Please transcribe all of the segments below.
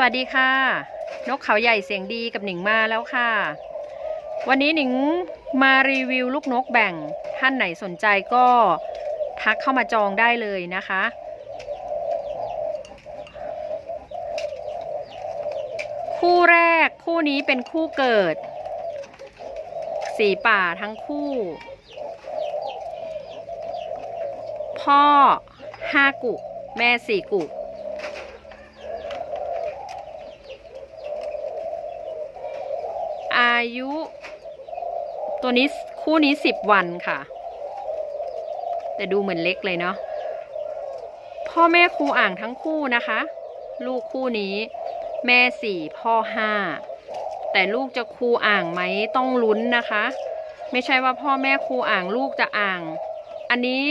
สวัสดีค่ะ นกเขาใหญ่เสียงดีกับหนิงมาแล้วค่ะ วันนี้หนิงมารีวิวลูกนกแบ่งท่านไหนสนใจก็ทักเข้ามาจองได้เลยนะคะ คู่แรกคู่นี้เป็นคู่เกิด สีป่าทั้งคู่ พ่อห้ากุ แม่สี่กุ อายุ ตัวนี้คู่นี้สิบวันค่ะ แต่ดูเหมือนเล็กเลยเนาะพ่อแม่ครูอ่างทั้งคู่นะคะ ลูกคู่นี้ แม่สี่พ่อห้าแต่ลูกจะครูอ่างไหมต้องลุ้นนะคะ ไม่ใช่ว่าพ่อแม่ครูอ่างลูกจะอ่าง อันนี้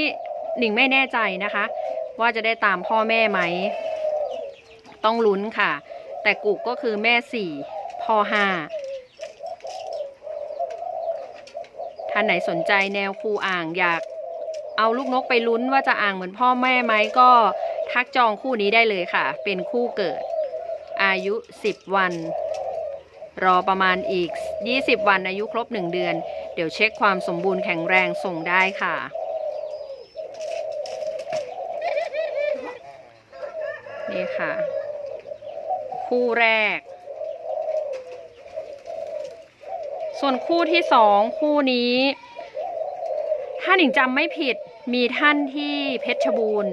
หนิงไม่แน่ใจนะคะ ว่าจะได้ตามพ่อแม่ไหม ต้องลุ้นค่ะ แต่กุกก็คือแม่สี่พ่อห้า ท่านไหนสนใจแนวคูอ่างอยากเอาลูกนกไปลุ้นว่าจะอ่างเหมือนพ่อแม่ไหมก็ทักจองคู่นี้ได้เลยค่ะ เป็นคู่เกิด อายุ 10 วัน รอประมาณอีก 20 วันอายุครบ 1 เดือน เดี๋ยวเช็คความสมบูรณ์แข็งแรงส่งได้ค่ะนี่ค่ะ คู่แรก ส่วนคู่ที่สองคู่นี้ ถ้าหนิงจำไม่ผิดมีท่านที่เพชรบูรณ์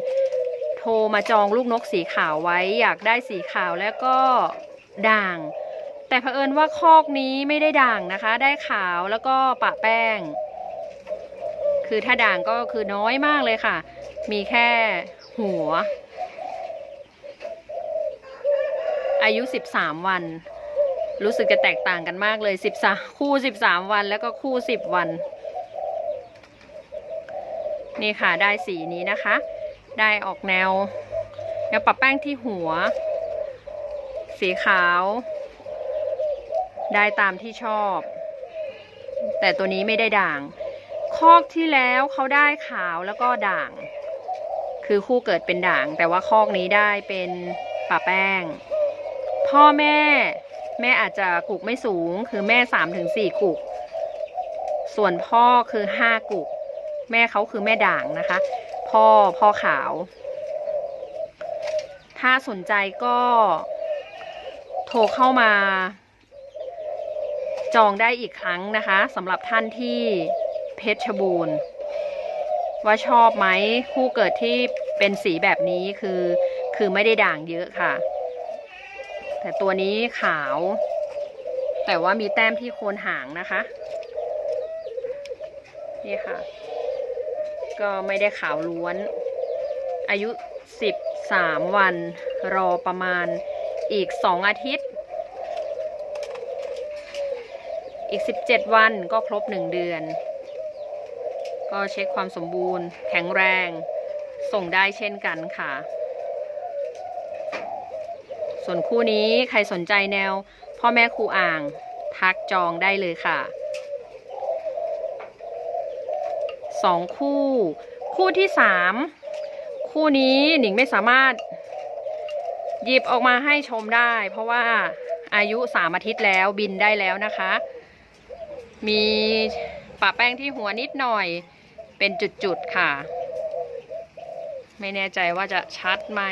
โทรมาจองลูกนกสีขาวไว้อยากได้สีขาวแล้วก็ด่าง แต่เผอิญว่าคอกนี้ไม่ได้ด่างนะคะ ได้ขาวแล้วก็ปะแป้ง คือถ้าด่างก็คือน้อยมากเลยค่ะ มีแค่หัว อายุ 13 วัน รู้สึกจะแตกต่างกันมากเลย13คู่13วันแล้วก็คู่10วัน นี่ค่ะได้สีนี้นะคะ ได้ออกแนวแนวปรับแป้งที่หัว สีขาว ได้ตามที่ชอบ แต่ตัวนี้ไม่ได้ด่าง คอกที่แล้วเขาได้ขาวแล้วก็ด่าง คือคู่เกิดเป็นด่าง แต่ว่าคอกนี้ได้เป็นปะแป้ง พ่อแม่ แม่อาจจะกุกไม่สูง คือแม่สามถึงสี่กุก ส่วนพ่อคือห้ากุก แม่เขาคือแม่ด่างนะคะ พ่อพ่อขาว ถ้าสนใจก็โทรเข้ามา จองได้อีกครั้งนะคะสำหรับท่านที่เพชรบูรณ์ว่าชอบไหมคู่เกิดที่เป็นสีแบบนี้คือ คือไม่ได้ด่างเยอะค่ะ แต่ตัวนี้ขาว แต่ว่ามีแต้มที่โคนหางนะคะ นี่ค่ะ ก็ไม่ได้ขาวล้วน อายุ 13 วัน รอประมาณอีก 2 อาทิตย์ อีก 17 วันก็ครบ 1 เดือน ก็เช็คความสมบูรณ์ แข็งแรง ส่งได้เช่นกันค่ะ ส่วนคู่นี้ใครสนใจแนว พ่อแม่ครูอ่างทักจองได้เลยค่ะสองคู่ คู่ที่สามคู่นี้หนิงไม่สามารถ หยิบออกมาให้ชมได้ เพราะว่าอายุสามอาทิตย์แล้วบินได้แล้วนะคะ มีปะแป้งที่หัวนิดหน่อยเป็นจุดๆค่ะ ไม่แน่ใจว่าจะชัดไหม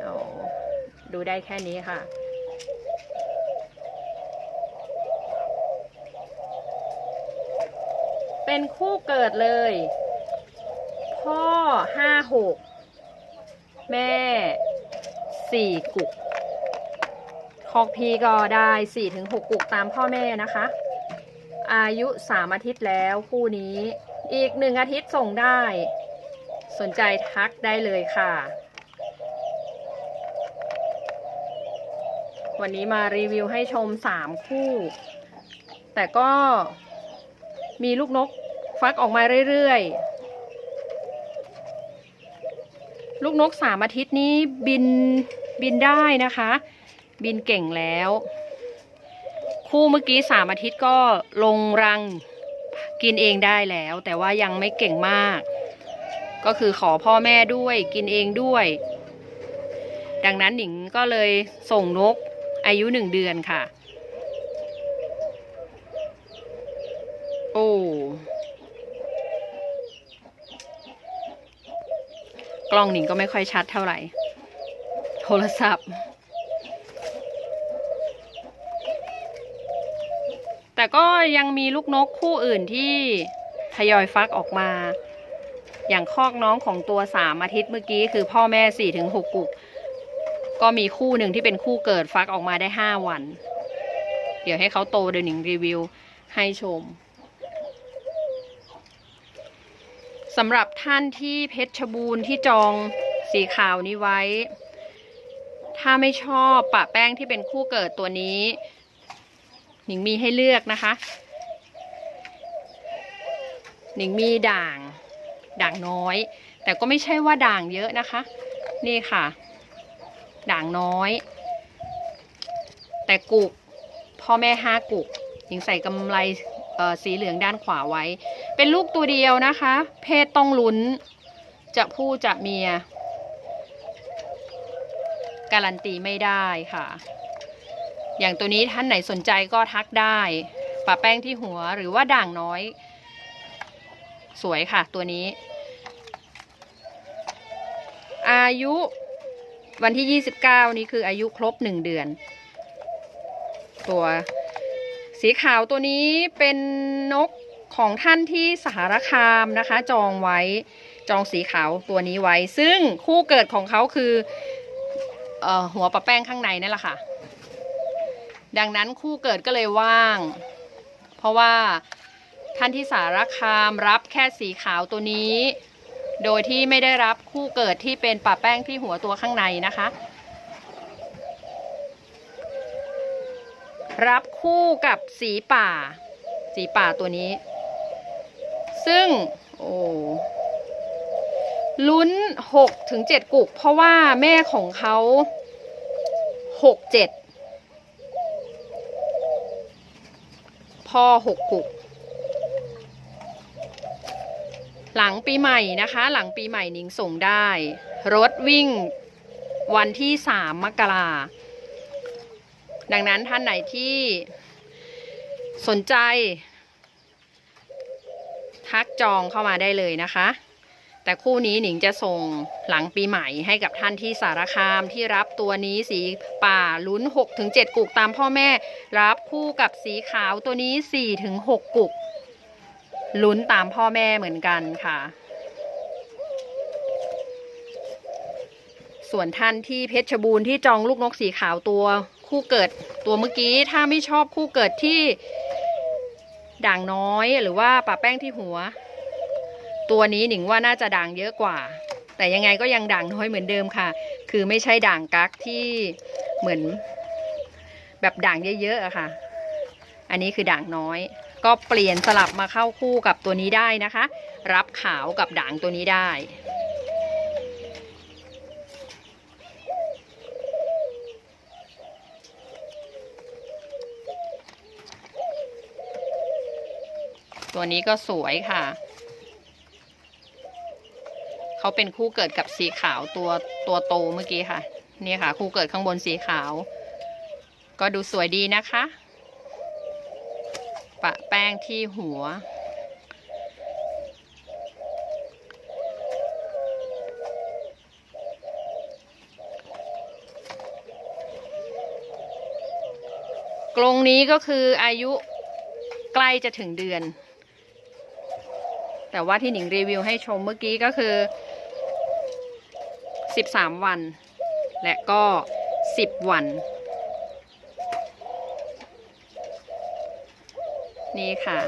เอา ดูได้แค่นี้ค่ะ เป็นคู่เกิดเลย พ่อห้าหกแม่สี่กุกคอกพีก็ได้สี่ถึงหกกุกตามพ่อแม่นะคะ อายุสามอาทิตย์แล้วคู่นี้อีกหนึ่งอาทิตย์ส่งได้ สนใจทักได้เลยค่ะ วันนี้มารีวิวให้ชมสามคู่ แต่ก็มีลูกนกฟักออกมาเรื่อยๆ ลูกนกสามอาทิตย์นี้บินบินได้นะคะ บินเก่งแล้ว คู่เมื่อกี้สามอาทิตย์ก็ลงรังกินเองได้แล้ว แต่ว่ายังไม่เก่งมาก ก็คือขอพ่อแม่ด้วยกินเองด้วย ดังนั้นหนิงก็เลยส่งนก อายุหนึ่งเดือนค่ะ โอ้กล้องหนิงก็ไม่ค่อยชัดเท่าไหร่ โทรศัพท์ แต่ก็ยังมีลูกนกคู่อื่นที่ทยอยฟักออกมา อย่างคอกน้องของตัวสามอาทิตย์เมื่อกี้คือพ่อแม่สี่ถึงหกกุก ก็มีคู่หนึ่งที่เป็นคู่เกิดฟักออกมาได้ห้าวัน เดี๋ยวให้เขาโตเดี๋ยวหนิงรีวิวให้ชมสำหรับท่านที่เพชรบูรณ์ที่จองสีขาวนี้ไว้ ถ้าไม่ชอบปะแป้งที่เป็นคู่เกิดตัวนี้ หนิงมีให้เลือกนะคะ หนิงมีด่าง ด่างน้อย แต่ก็ไม่ใช่ว่าด่างเยอะนะคะ นี่ค่ะ ด่างน้อย แต่กุกพ่อแม่ห้ากุกหญิงใส่กำไรสีเหลืองด้านขวาไว้ เป็นลูกตัวเดียวนะคะ เพศต้องลุ้น จะผู้จะเมีย การันตีไม่ได้ค่ะ อย่างตัวนี้ท่านไหนสนใจก็ทักได้ปะแป้งที่หัวหรือว่าด่างน้อย สวยค่ะตัวนี้ อายุ วันที่ 29 นี้คืออายุครบ 1 เดือน ตัวสีขาวตัวนี้เป็นนกของท่านที่สหรคามนะคะ จองไว้จองสีขาวตัวนี้ไว้ ซึ่งคู่เกิดของเขาคือออหัวปะแป้งข้างในนั่นแหละค่ะ ดังนั้นคู่เกิดก็เลยว่าง เพราะว่าท่านที่สารคามรับแค่สีขาวตัวนี้ โดยที่ไม่ได้รับคู่เกิดที่เป็นปะแป้งที่หัวตัวข้างในนะคะ รับคู่กับสีป่า สีป่าตัวนี้ ซึ่ง โอ้ลุ้นหกถึงเจ็ดกุก เพราะว่าแม่ของเขาหกเจ็ดพ่อหกกุก หลังปีใหม่นะคะ หลังปีใหม่นิงส่งได้ รถวิ่งวันที่สามมกราดังนั้นท่านไหนที่สนใจ ทักจองเข้ามาได้เลยนะคะ แต่คู่นี้หนิงจะส่งหลังปีใหม่ให้กับท่านที่สารคามที่รับตัวนี้สีป่าลุ้น6ถึง7กุกตามพ่อแม่ รับคู่กับสีขาวตัวนี้4ถึง6กุก ลุ้นตามพ่อแม่เหมือนกันค่ะ ส่วนท่านที่เพชรบูรณ์ที่จองลูกนกสีขาวตัวคู่เกิดตัวเมื่อกี้ถ้าไม่ชอบคู่เกิดที่ด่างน้อยหรือว่าปะแป้งที่หัว ตัวนี้หนิงว่าน่าจะด่างเยอะกว่า แต่ยังไงก็ยังด่างน้อยเหมือนเดิมค่ะ คือไม่ใช่ด่างกักที่เหมือนแบบด่างเยอะๆอะค่ะ อันนี้คือด่างน้อย ก็เปลี่ยนสลับมาเข้าคู่กับตัวนี้ได้นะคะ รับขาวกับด่างตัวนี้ได้ ตัวนี้ก็สวยค่ะ เขาเป็นคู่เกิดกับสีขาวตัวตัวโตเมื่อกี้ค่ะ นี่ค่ะ คู่เกิดข้างบนสีขาว ก็ดูสวยดีนะคะ ปะแป้งที่หัว กรงนี้ก็คืออายุใกล้จะถึงเดือน แต่ว่าที่หนิงรีวิวให้ชมเมื่อกี้ก็คือ 13 วัน และก็ 10 วัน นี่ค่ะ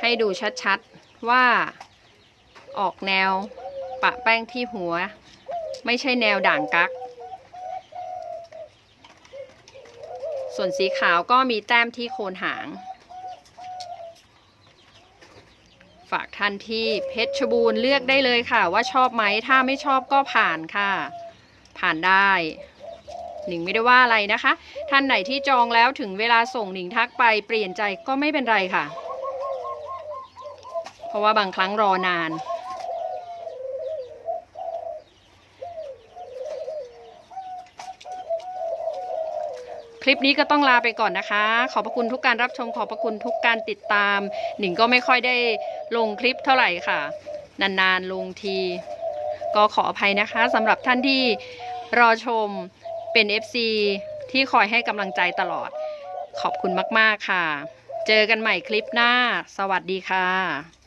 ให้ดูชัดๆว่าออกแนวปะแป้งที่หัว ไม่ใช่แนวด่างกัก ส่วนสีขาวก็มีแต้มที่โคนหาง ฝากท่านที่เพชรบูรณ์เลือกได้เลยค่ะ ว่าชอบไหมถ้าไม่ชอบก็ผ่านค่ะ ผ่านได้ หนิงไม่ได้ว่าอะไรนะคะ ท่านไหนที่จองแล้วถึงเวลาส่งหนิงทักไปเปลี่ยนใจก็ไม่เป็นไรค่ะ เพราะว่าบางครั้งรอนาน คลิปนี้ก็ต้องลาไปก่อนนะคะ ขอบคุณทุกการรับชมขอบคุณทุกการติดตาม หนิงก็ไม่ค่อยได้ลงคลิปเท่าไหร่ค่ะ นานๆลงที ก็ขออภัยนะคะสำหรับท่านที่รอชม เป็น FC ที่คอยให้กำลังใจตลอด ขอบคุณมาก ๆ ค่ะ เจอกันใหม่คลิปหน้า สวัสดีค่ะ